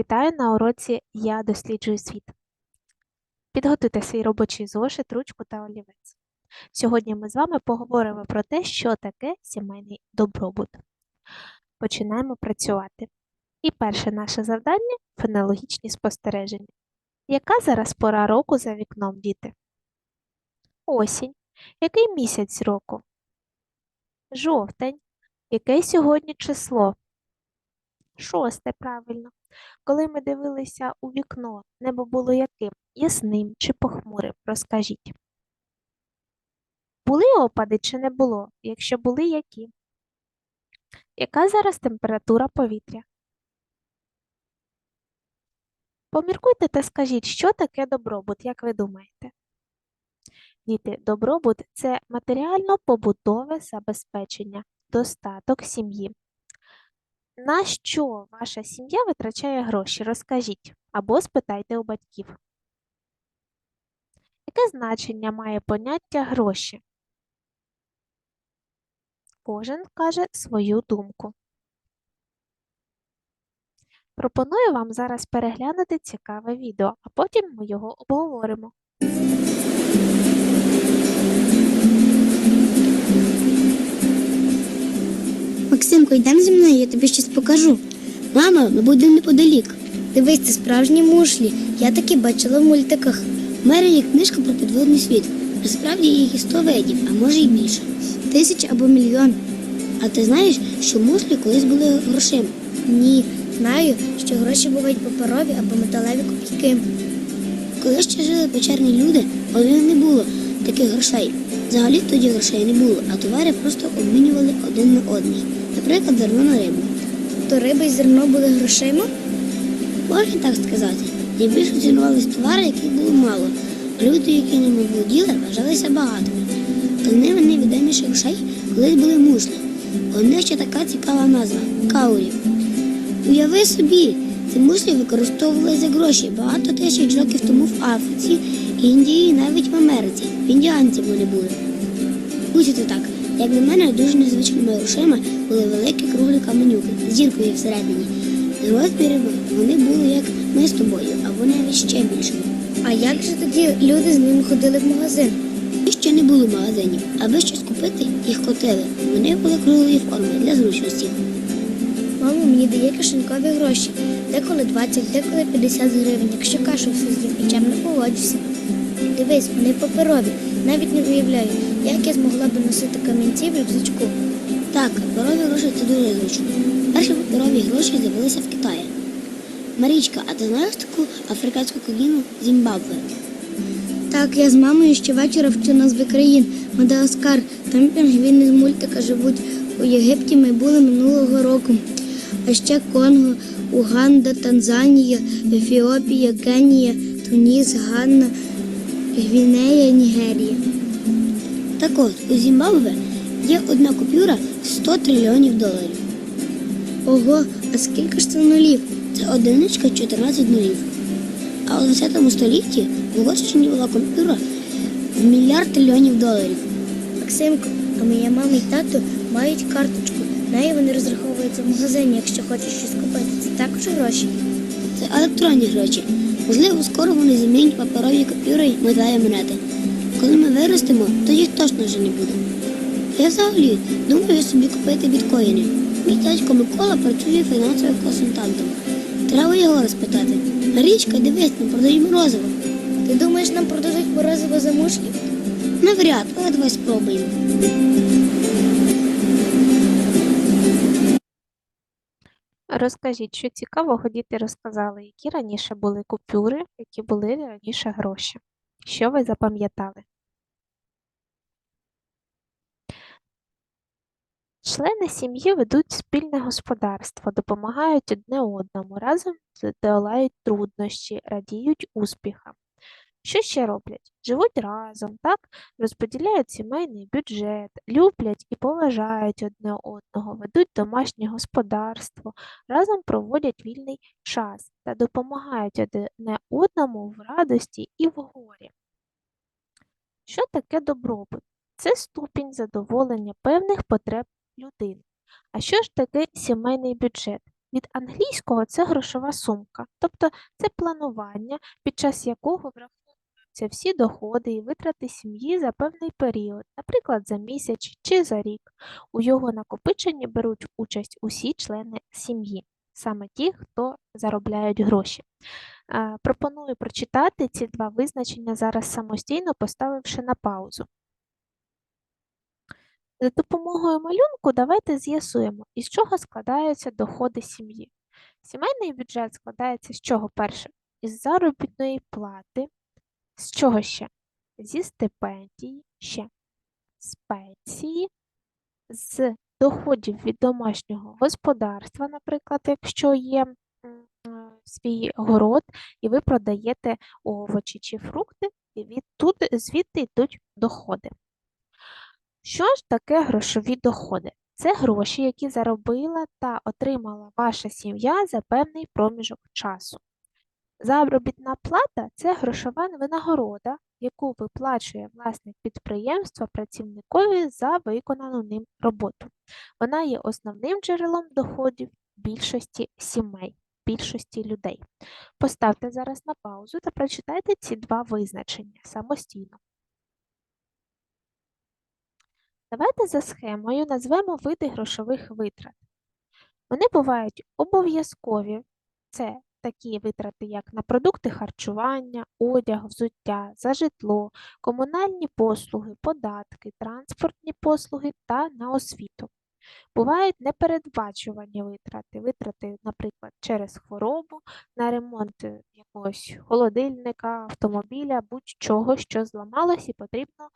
Вітаю на уроці Я досліджую світ. Підготуйте свій робочий зошит, ручку та олівець. Сьогодні ми з вами поговоримо про те, що таке сімейний добробут. Починаємо працювати. І перше наше завдання фенологічні спостереження. Яка зараз пора року за вікном, діти? Осінь. Який місяць року? Жовтень. Яке сьогодні число? Шосте, правильно. Коли ми дивилися у вікно, небо було яким? Ясним чи похмурим? Розкажіть. Були опади чи не було? Якщо були, які? Яка зараз температура повітря? Поміркуйте та скажіть, що таке добробут, як ви думаєте? Діти, добробут це матеріально-побутове забезпечення, достаток сім'ї. На що ваша сім'я витрачає гроші? Розкажіть або спитайте у батьків. Яке значення має поняття гроші? Кожен каже свою думку. Пропоную вам зараз переглянути цікаве відео, а потім ми його обговоримо. Максимко, йдемо зі мною, я тобі щось покажу. Мама, ми будемо неподалік. Дивись, це справжні мушлі. Я такі бачила в мультиках. У мене є книжка про підводний світ. Насправді їх і сто видів, а може й більше. Тисяч або мільйон. А ти знаєш, що мушлі колись були грошима? Ні, знаю, що гроші бувають паперові або металеві копійки. Коли ще жили печерні люди, них не було таких грошей. Взагалі тоді грошей не було, а товари просто обмінювали один на одний. Наприклад, зерно на рибу. То риба і зерно були грошима? Можна так сказати. Найбільше цінувались товари, яких було мало. Люди, які ними володіли, вважалися багатими. Одними з найвідоміших грошей колись були мушлі. Них ще така цікава назва каурі. Уяви собі, ці мушлі використовували за гроші багато тисяч років тому в Африці, Індії і навіть в Америці. В індіанців вони були. Будьте так, як на мене, дуже незвичними грошима були великі круглі каменюки з зіркою всередині. За розмірами вони були як ми з тобою, або навіть ще більшими. А як же тоді люди з ними ходили в магазин? І ще не було магазинів. Аби щось купити, їх котили. Вони були круглої форми для зручності. Мама мені дає кишенькові гроші. Деколи 20, деколи 50 гривень, якщо кашу все з'їм і чемно поводжуся. Дивись, вони паперові. Навіть не уявляю, як я змогла би носити камінці в рюкзачку. Так, паперові гроші це дуже зручно. Перші паперові гроші з'явилися в Китаї. Марічка, а ти знаєш таку африканську країну Зімбабве? Так, я з мамою щовечора вчу назви країн. Мадагаскар, там пінгвіни з мультика живуть. У Єгипті ми були минулого року. А ще Конго, Уганда, Танзанія, Ефіопія, Кенія, Туніс, Ганна, Гвінея, Нігерія. Так от, у Зімбабве є одна купюра 100 трильйонів доларів. Ого, а скільки ж це нулів? Це одиничка 14 нулів. А у 20 столітті в Угорщині була купюра в мільярд трильйонів доларів. Максимко, а моя мама і тато мають карточку. Нею вони розраховуються в магазині, якщо хочеш щось купити. Це також гроші. Це електронні гроші. Можливо, скоро вони замінять паперові купюри й металеві монети. Коли ми виростемо, то їх точно вже не буде. Я взагалі думаю собі купити біткоїни. Мій дядько Микола працює фінансовим консультантом. Треба його розпитати. Марічка, дивись, нам продають морозиво. Ти думаєш, нам продадуть морозиво за мушки? Навряд, але давай спробуємо. Розкажіть, що цікавого діти розказали, які раніше були купюри, які були раніше гроші. Що ви запам'ятали? Члени сім'ї ведуть спільне господарство, допомагають одне одному, разом долають труднощі, радіють успіхам. Що ще роблять? Живуть разом, так? Розподіляють сімейний бюджет, люблять і поважають одне одного, ведуть домашнє господарство, разом проводять вільний час та допомагають одне одному в радості і в горі. Що таке добробут? Це ступінь задоволення певних потреб людини. А що ж таке сімейний бюджет? Від англійського це грошова сумка, тобто це планування, під час якого враховуються всі доходи і витрати сім'ї за певний період, наприклад, за місяць чи за рік. У його накопиченні беруть участь усі члени сім'ї, саме ті, хто заробляють гроші. Пропоную прочитати ці два визначення зараз самостійно, поставивши на паузу. За допомогою малюнку давайте з'ясуємо, із чого складаються доходи сім'ї. Сімейний бюджет складається з чого перше? Із заробітної плати, з чого ще? Зі стипендій, ще з пенсії, з доходів від домашнього господарства, наприклад, якщо є е, свій город, і ви продаєте овочі чи фрукти, і відтуди, звідти йдуть доходи. Що ж таке грошові доходи? Це гроші, які заробила та отримала ваша сім'я за певний проміжок часу. Заробітна плата це грошова винагорода, яку виплачує власник підприємства працівникові за виконану ним роботу. Вона є основним джерелом доходів більшості сімей, більшості людей. Поставте зараз на паузу та прочитайте ці два визначення самостійно. Давайте за схемою назвемо види грошових витрат. Вони бувають обов'язкові, це такі витрати, як на продукти харчування, одяг, взуття, за житло, комунальні послуги, податки, транспортні послуги та на освіту. Бувають непередбачувані витрати, витрати, наприклад, через хворобу, на ремонт якогось холодильника, автомобіля, будь-чого, що зламалось і потрібно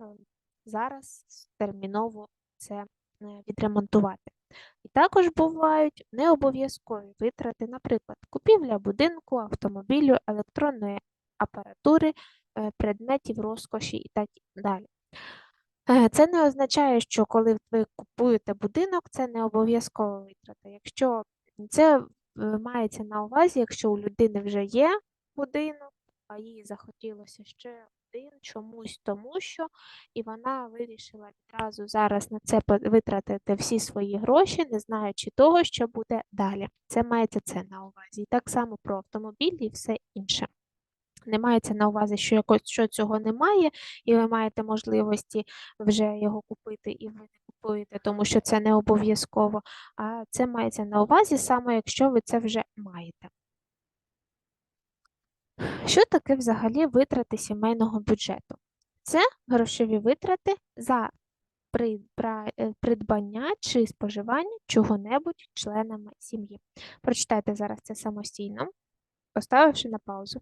е, зараз терміново це е, відремонтувати. І також бувають необов'язкові витрати, наприклад, купівля будинку, автомобілю, електронної апаратури, е, предметів розкоші і так далі. Е, Це не означає, що коли ви купуєте будинок, це не обов'язкова витрата. Якщо це мається на увазі, якщо у людини вже є будинок, а їй захотілося ще один чомусь тому, що і вона вирішила відразу зараз на це витратити всі свої гроші, не знаючи того, що буде далі. Це мається це на увазі. І так само про автомобіль і все інше. Не мається на увазі, що якось що цього немає, і ви маєте можливості вже його купити, і ви не купуєте, тому що це не обов'язково. А це мається на увазі саме, якщо ви це вже маєте. Що таке взагалі витрати сімейного бюджету? Це грошові витрати за е, придбання чи споживання чого-небудь членами сім'ї. Прочитайте зараз це самостійно, поставивши на паузу.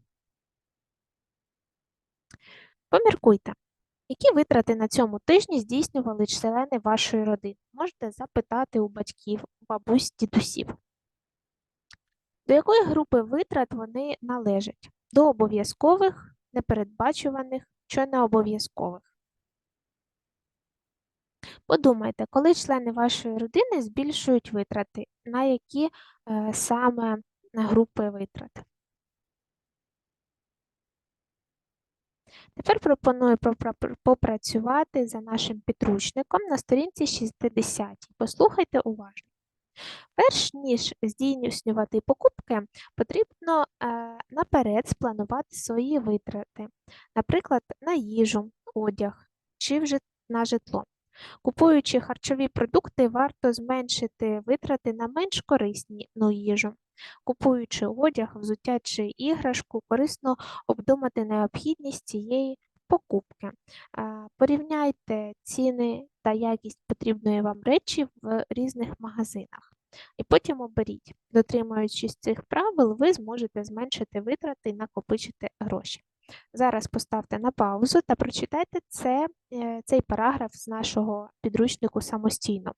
Поміркуйте, які витрати на цьому тижні здійснювали члени вашої родини? Можете запитати у батьків, бабусь, дідусів. До якої групи витрат вони належать? До обов'язкових, непередбачуваних чи необов'язкових? Подумайте, коли члени вашої родини збільшують витрати, на які е, саме групи витрат? Тепер пропоную попра- попрацювати за нашим підручником на сторінці 60. Послухайте уважно. Перш ніж здійснювати покупки, потрібно е, наперед спланувати свої витрати, наприклад, на їжу, одяг чи на житло. Купуючи харчові продукти, варто зменшити витрати на менш корисні ну, їжу. Купуючи одяг, взуття чи іграшку, корисно обдумати необхідність цієї покупки. Порівняйте ціни та якість потрібної вам речі в різних магазинах. І потім оберіть. Дотримуючись цих правил, ви зможете зменшити витрати і накопичити гроші. Зараз поставте на паузу та прочитайте це, е, цей параграф з нашого підручнику самостійно.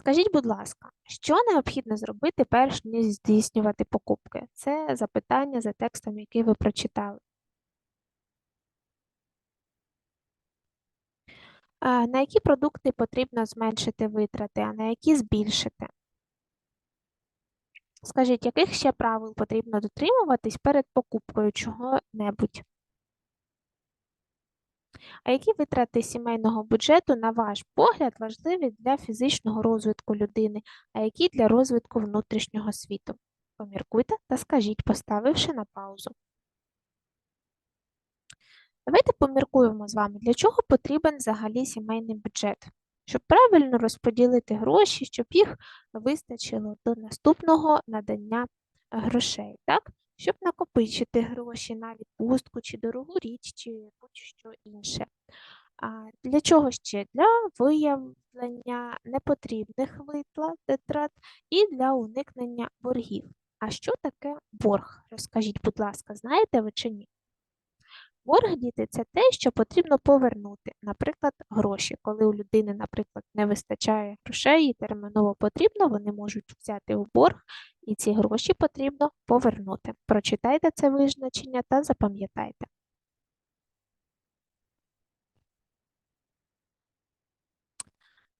Скажіть, будь ласка, що необхідно зробити перш ніж здійснювати покупки? Це запитання за текстом, який ви прочитали. На які продукти потрібно зменшити витрати, а на які збільшити? Скажіть, яких ще правил потрібно дотримуватись перед покупкою чого-небудь? А які витрати сімейного бюджету, на ваш погляд, важливі для фізичного розвитку людини, а які для розвитку внутрішнього світу? Поміркуйте та скажіть, поставивши на паузу. Давайте поміркуємо з вами, для чого потрібен взагалі сімейний бюджет? Щоб правильно розподілити гроші, щоб їх вистачило до наступного надання грошей, так? Щоб накопичити гроші на відпустку чи дорогу річ, чи будь-що інше. А для чого ще? Для виявлення непотрібних витрат і для уникнення боргів. А що таке борг? Розкажіть, будь ласка, знаєте ви чи ні? Борг, діти, це те, що потрібно повернути. Наприклад, гроші. Коли у людини, наприклад, не вистачає грошей і терміново потрібно, вони можуть взяти у борг, і ці гроші потрібно повернути. Прочитайте це визначення та запам'ятайте.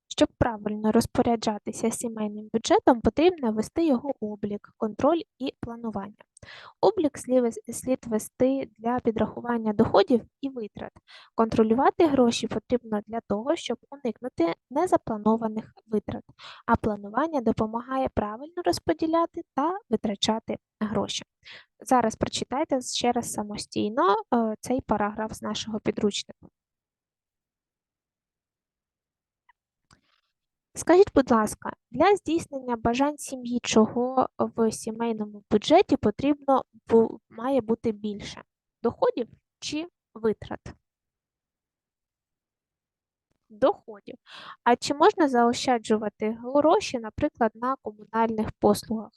Щоб правильно розпоряджатися сімейним бюджетом, потрібно вести його облік, контроль і планування. Облік слід вести для підрахування доходів і витрат. Контролювати гроші потрібно для того, щоб уникнути незапланованих витрат, а планування допомагає правильно розподіляти та витрачати гроші. Зараз прочитайте ще раз самостійно е, цей параграф з нашого підручника. Скажіть, будь ласка, для здійснення бажань сім'ї, чого в сімейному бюджеті потрібно має бути більше? Доходів чи витрат? Доходів. А чи можна заощаджувати гроші, наприклад, на комунальних послугах?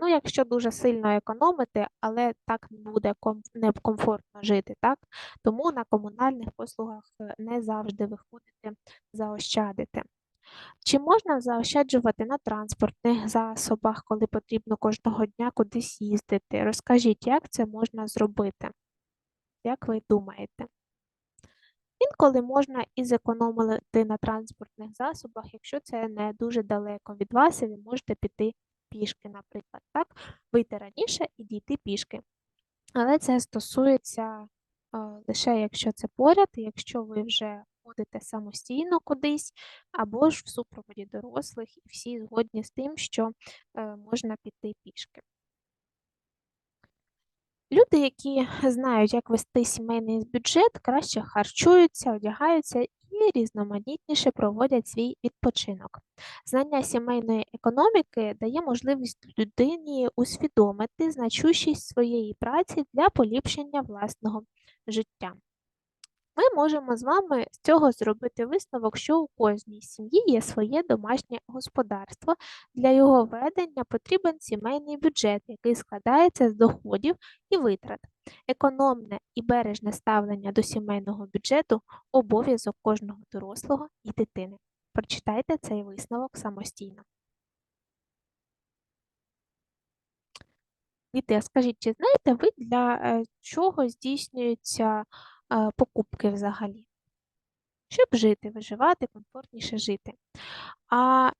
Ну, якщо дуже сильно економити, але так буде некомфортно жити, так? Тому на комунальних послугах е, не завжди виходити заощадити. Чи можна заощаджувати на транспортних засобах, коли потрібно кожного дня кудись їздити? Розкажіть, як це можна зробити? Як ви думаєте? Інколи можна і зекономити на транспортних засобах, якщо це не дуже далеко від вас, і ви можете піти пішки, наприклад. Так? Вийти раніше і дійти пішки. Але це стосується лише якщо це поряд, якщо ви вже ходите самостійно кудись, або ж в супроводі дорослих, і всі згодні з тим, що е, можна піти пішки. Люди, які знають, як вести сімейний бюджет, краще харчуються, одягаються і різноманітніше проводять свій відпочинок. Знання сімейної економіки дає можливість людині усвідомити значущість своєї праці для поліпшення власного життя. Ми можемо з вами з цього зробити висновок, що у кожній сім'ї є своє домашнє господарство. Для його ведення потрібен сімейний бюджет, який складається з доходів і витрат. Економне і бережне ставлення до сімейного бюджету обов'язок кожного дорослого і дитини. Прочитайте цей висновок самостійно. Діти, скажіть, чи знаєте ви, для е, чого здійснюються е, покупки взагалі? Щоб жити, виживати, комфортніше жити. А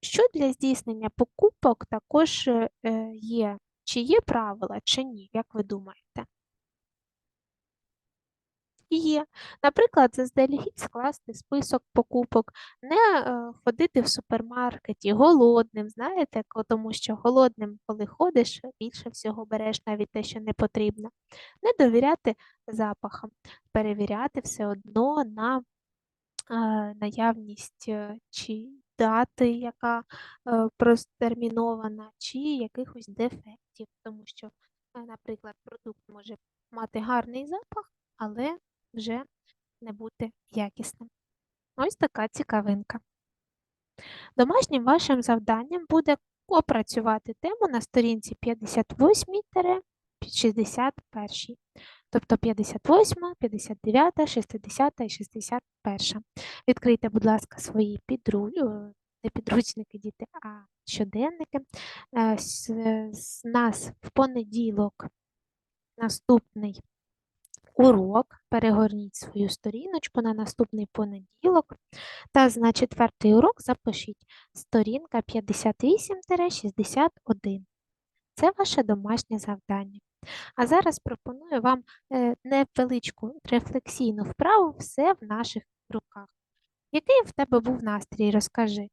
що для здійснення покупок також е, є? Чи є правила, чи ні? Як ви думаєте? Є. Наприклад, заздалегідь скласти список покупок, не е, ходити в супермаркеті голодним, знаєте, тому що голодним, коли ходиш, більше всього береш навіть те, що не потрібно. Не довіряти запахам, перевіряти все одно на е, наявність е, чи дати, яка простермінована, чи якихось дефектів, тому що, наприклад, продукт може мати гарний запах, але вже не бути якісним. Ось така цікавинка. Домашнім вашим завданням буде опрацювати тему на сторінці 58-61, тобто 58, 59, 60 і 61. Відкрийте, будь ласка, свої підру... е, не підручники, діти, а щоденники. Е, З з нас в понеділок наступний урок. Перегорніть свою сторіночку на наступний понеділок. Та на четвертий урок запишіть сторінка 58-61. Це ваше домашнє завдання. А зараз пропоную вам е, невеличку рефлексійну вправу все в наших руках. Який в тебе був настрій? Розкажи,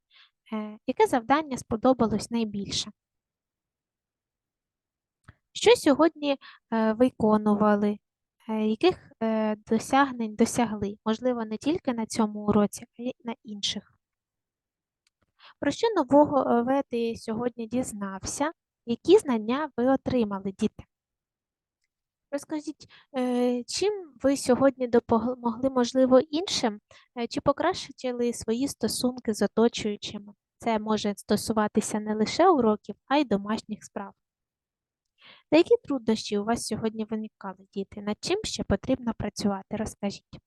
Е, яке завдання сподобалось найбільше? Що сьогодні е, виконували? Е, Яких е, досягнень досягли? Можливо, не тільки на цьому уроці, а й на інших. Про що нового е, ви ти сьогодні дізнався? Які знання ви отримали, діти? Розкажіть, чим ви сьогодні допомогли, можливо, іншим, чи покращили свої стосунки з оточуючими? Це може стосуватися не лише уроків, а й домашніх справ. Та які труднощі у вас сьогодні виникали, діти? Над чим ще потрібно працювати? Розкажіть.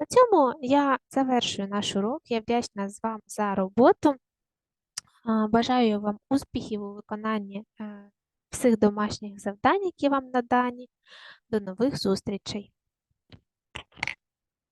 На цьому я завершую наш урок. Я вдячна з вам за роботу. Бажаю вам успіхів у виконанні е, всіх домашніх завдань, які вам надані. До нових зустрічей!